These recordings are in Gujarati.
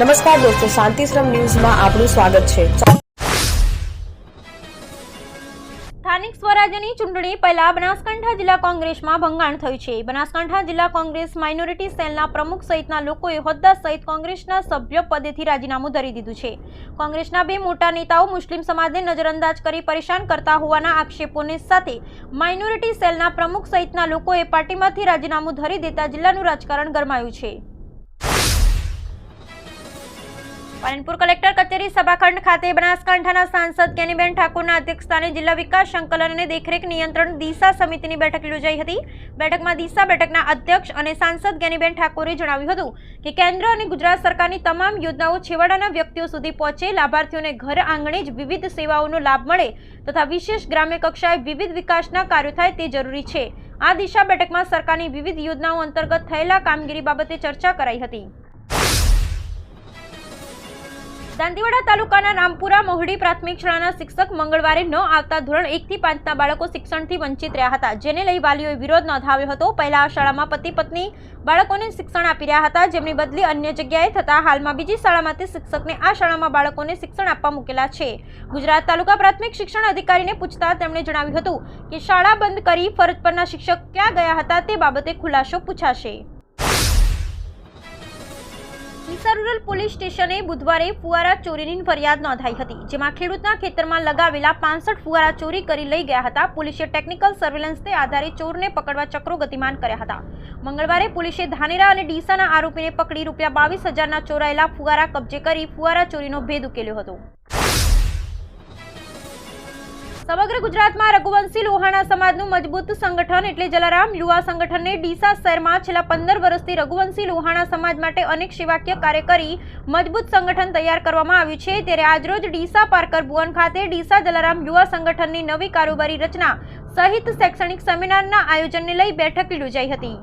નમસ્કાર દોસ્તો, શાંતિશ્રમ ન્યૂઝમાં આપનું સ્વાગત છે. સ્થાનિક સ્વરાજ્યની ચૂંટણી પહેલા બનાસકાંઠા જિલ્લા કોંગ્રેસમાં ભંગાણ થયું છે. બનાસકાંઠા જિલ્લા કોંગ્રેસ માઇનોરિટી સેલના પ્રમુખ સહિતના લોકોએ હોદ્દા સહિત કોંગ્રેસના સભ્ય પદેથી રાજીનામું ધરી દીધું છે. કોંગ્રેસના બે મોટા નેતાઓ મુસ્લિમ સમાજને નજરઅંદાજ કરી પરેશાન કરતા હોવાના આક્ષેપોને સાથે માઇનોરિટી સેલના પ્રમુખ સહિતના લોકોએ પાર્ટીમાંથી રાજીનામું ધરી દેતા જિલ્લાનું રાજકારણ ગરમાયું છે. પાલનપુર કલેક્ટર કચેરી સભાખંડ ખાતે બનાસકાંઠાના સાંસદ કેનીબેન ઠાકોરના અધ્યક્ષસ્થાને જિલ્લા વિકાસ સંકલન અને દેખરેખ નિયંત્રણ દિશા સમિતિની બેઠક યોજાઈ હતી. બેઠકમાં દિશા બેઠકના અધ્યક્ષ અને સાંસદ કેનીબેન ઠાકોરે જણાવ્યું હતું કે કેન્દ્ર અને ગુજરાત સરકારની તમામ યોજનાઓ છેવાડાના વ્યક્તિઓ સુધી પહોંચે, લાભાર્થીઓને ઘર આંગણે જ વિવિધ સેવાઓનો લાભ મળે તથા વિશેષ ગ્રામ્ય કક્ષાએ વિવિધ વિકાસના કાર્યો થાય તે જરૂરી છે. આ દિશા બેઠકમાં સરકારની વિવિધ યોજનાઓ અંતર્ગત થયેલા કામગીરી બાબતે ચર્ચા કરાઈ હતી. દાંતીવાડા તાલુકાના રામપુરા મોહડી પ્રાથમિક શાળાના શિક્ષક મંગળવારે ન આવતા ધોરણ એક થી પાંચના બાળકો શિક્ષણથી વંચિત રહ્યા હતા, જેને લઈ વાલીઓએ વિરોધ નોંધાવ્યો હતો. પહેલા આ શાળામાં પતિ પત્ની બાળકોને શિક્ષણ આપી રહ્યા હતા, જેમની બદલી અન્ય જગ્યાએ થતા હાલમાં બીજી શાળામાંથી શિક્ષકને આ શાળામાં બાળકોને શિક્ષણ આપવા મૂકેલા છે. ગુજરાત તાલુકા પ્રાથમિક શિક્ષણ અધિકારીને પૂછતા તેમણે જણાવ્યું હતું કે, શાળા બંધ કરી ફરજ પરના શિક્ષક ક્યાં ગયા હતા તે બાબતે ખુલાસો પૂછાશે. ડીસા પોલીસ સ્ટેશને બુધવારે ફુવારા ચોરીની ફરિયાદ નોંધાઈ હતી, જેમાં ખેડૂતના ખેતરમાં લગાવેલા પાંસઠ ફુવારા ચોરી કરી લઈ ગયા હતા. પોલીસે ટેકનિકલ સર્વેલન્સને આધારે ચોરને પકડવા ચક્રો ગતિમાન કર્યા હતા. મંગળવારે પોલીસે ધાનેરા અને ડીસાના આરોપીને પકડી રૂપિયા બાવીસ હજારના ચોરાયેલા ફુવારા કબજે કરી ફુવારા ચોરીનો ભેદ ઉકેલ્યો હતો. સમગ્ર ગુજરાતમાં રઘુવંશી લોહાણા સમાજનું મજબૂત સંગઠન એટલે જલારામ યુવા સંગઠનને ડીસા શહેરમાં છેલ્લા પંદર વર્ષથી રઘુવંશી લોહાણા સમાજ માટે અનેક સેવાકીય કાર્ય કરી મજબૂત સંગઠન તૈયાર કરવામાં આવ્યું છે. ત્યારે આજરોજ ડીસા પાર્કર ભુવન ખાતે ડીસા જલારામ યુવા સંગઠનની નવી કારોબારી રચના સહિત શૈક્ષણિક સેમિનારના આયોજનને લઈ બેઠક યોજાઈ હતી.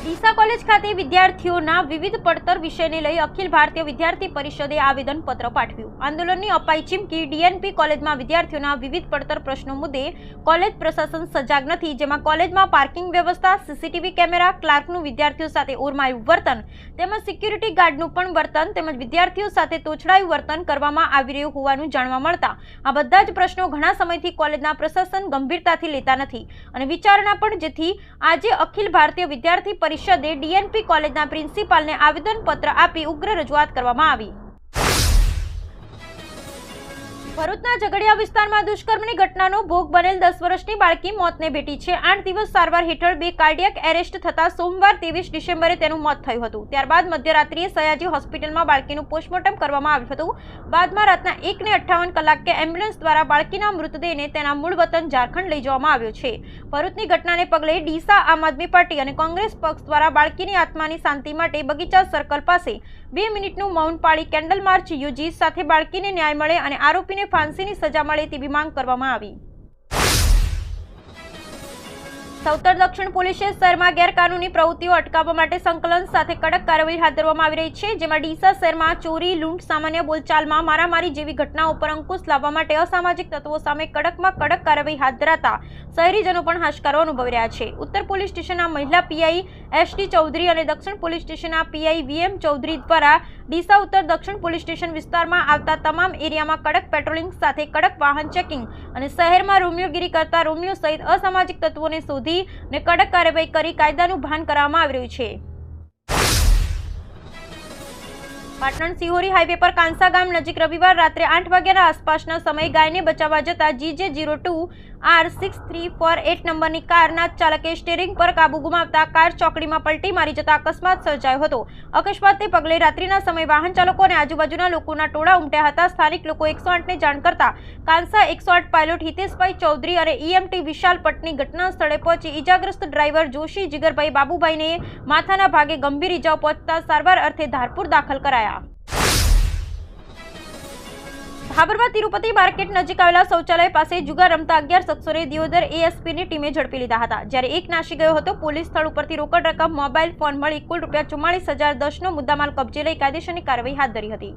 ડીસા કોલેજ ખાતે વિદ્યાર્થીઓના વિવિધ પડતર વિષયને લઈ અખિલ ભારતીય વિદ્યાર્થી પરિષદે આવેદનપત્ર પાઠવ્યું. આંદોલનની અપાઈ ચીમકી ડીએનપી કોલેજમાં વિદ્યાર્થીઓના વિવિધ પડતર પ્રશ્નો મુદ્દે કોલેજ પ્રશાસન સજાગ નથી, જેમાં કોલેજમાં પાર્કિંગ વ્યવસ્થા, સીસીટીવી કેમેરા, ક્લાર્કનું વિદ્યાર્થીઓ સાથે ઓરમાયું વર્તન તેમજ સિક્યુરિટી ગાર્ડનું પણ વર્તન તેમજ વિદ્યાર્થીઓ સાથે તોછડાયું વર્તન કરવામાં આવી રહ્યું હોવાનું જાણવા મળતા આ બધા જ પ્રશ્નો ઘણા સમયથી કોલેજના પ્રશાસન ગંભીરતાથી લેતા નથી. અને વિચારણા પણ જેથી આજે અખિલ ભારતીય વિદ્યાર્થી પરિષદે ડીએનપી કોલેજના પ્રિન્સિપાલને આવેદનપત્ર આપી ઉગ્ર રજૂઆત કરવામાં આવી. ભરૂચના ઝઘડિયા વિસ્તારમાં દુષ્કર્મની ઘટનાનો ભોગ બનેલ દસ વર્ષની બાળકી મોતને ભેટી છે. આઠ દિવસ સારવાર હેઠળ બે કાર્ડિયક એરેસ્ટ થતા સોમવાર ત્રેવીસ ડિસેમ્બરે તેનું મોત થયું હતું. ત્યારબાદ મધ્યરાત્રિએ સયાજી હોસ્પિટલમાં બાળકીનું પોસ્ટમોર્ટમ કરવામાં આવ્યું હતું. બાદમાં રાતના એકને અઠ્ઠાવન કલાકે એમ્બ્યુલન્સ દ્વારા બાળકીના મૃતદેહને તેના મૂળ વતન ઝારખંડ લઈ જવામાં આવ્યો છે. ભરૂચની ઘટનાને પગલે ડીસા આમ આદમી પાર્ટી અને કોંગ્રેસ પક્ષ દ્વારા બાળકીની આત્માની શાંતિ માટે બગીચા સર્કલ પાસે બે મિનિટનું મૌન પાળી કેન્ડલ માર્ચ યોજી સાથે બાળકીને ન્યાય મળે અને આરોપીને ફાંસીની સજા મળે તેવી માંગ કરવામાં આવી. સૌતર દક્ષિણ પોલીસે શહેરમાં ગેરકાનૂની પ્રવૃત્તિઓ અટકાવવા માટે સંકલન સાથે કડક કાર્યવાહી હાથ ધરવામાં આવી રહી છે, જેમાં ડીસા શહેરમાં ચોરી, લૂંટ, સામાન્ય બોલચાલમાં મારામારી જેવી ઘટનાઓ પર અંકુશ લાવવા માટે અસામાજિક તત્વો સામે કડકમાં કડક કાર્યવાહી હાથ ધરાતા શહેરીજનો પણ હાશકારો અનુભવી રહ્યા છે. ઉત્તર પોલીસ સ્ટેશનના મહિલા પીઆઈ એસ ટી ચૌધરી અને દક્ષિણ પોલીસ સ્ટેશનના પીઆઈ વીએમ ચૌધરી દ્વારા ડીસા ઉત્તર દક્ષિણ પોલીસ સ્ટેશન વિસ્તારમાં આવતા તમામ એરિયામાં કડક પેટ્રોલિંગ સાથે કડક વાહન ચેકિંગ અને શહેરમાં રોમિયોગીરી કરતા રોમિયો સહિત અસામાજિક તત્વોને શોધી ને કડક કાર્યવાહી કરી કાયદાનું ભાન કરવામાં આવી રહ્યું છે. પાટણ સિહોરી હાઈવે પર કાંસા ગામ નજીક રવિવાર રાત્રે આઠ વાગ્યાના આસપાસના સમયે ગાયને બચાવવા જતા GJ zero two R six three four eight નંબરની કારના ચાલકે સ્ટીરિંગ પર કાબુ ગુમાવતા કાર ચોકડીમાં પલટી મારી જતા અકસ્માત સર્જાયો હતો. અકસ્માતને પગલે રાત્રિના સમયે વાહન ચાલકો અને આજુબાજુના લોકોના ટોળા ઉમટ્યા હતા. સ્થાનિક લોકો એકસો આઠને જાણ કરતા કાંસા એકસો આઠ પાયલોટ હિતેશભાઈ ચૌધરી અને ઈએમટી વિશાલ પટની ઘટના સ્થળે પહોંચી ઈજાગ્રસ્ત ડ્રાઈવર જોશી જીગરભાઈ બાબુભાઈને માથાના ભાગે ગંભીર ઈજાઓ પહોંચતા સારવાર અર્થે ધારપુર દાખલ કરાયા. ખાબરમાં તિરુપતિ માર્કેટ નજીક આવેલા શૌચાલય પાસે જુગાર રમતા અગિયાર શખ્સોને દિયોદર એએસપીની ટીમે ઝડપી લીધા હતા. જ્યારે એક નાસી ગયો હતો, પોલીસ સ્થળ ઉપરથી રોકડ રકમ, મોબાઈલ ફોન મળી કુલ રૂપિયા ચુમ્માળીસ હજાર દસનો મુદ્દામાલ કબજે લઈ કાયદેસરની કાર્યવાહી હાથ ધરી હતી.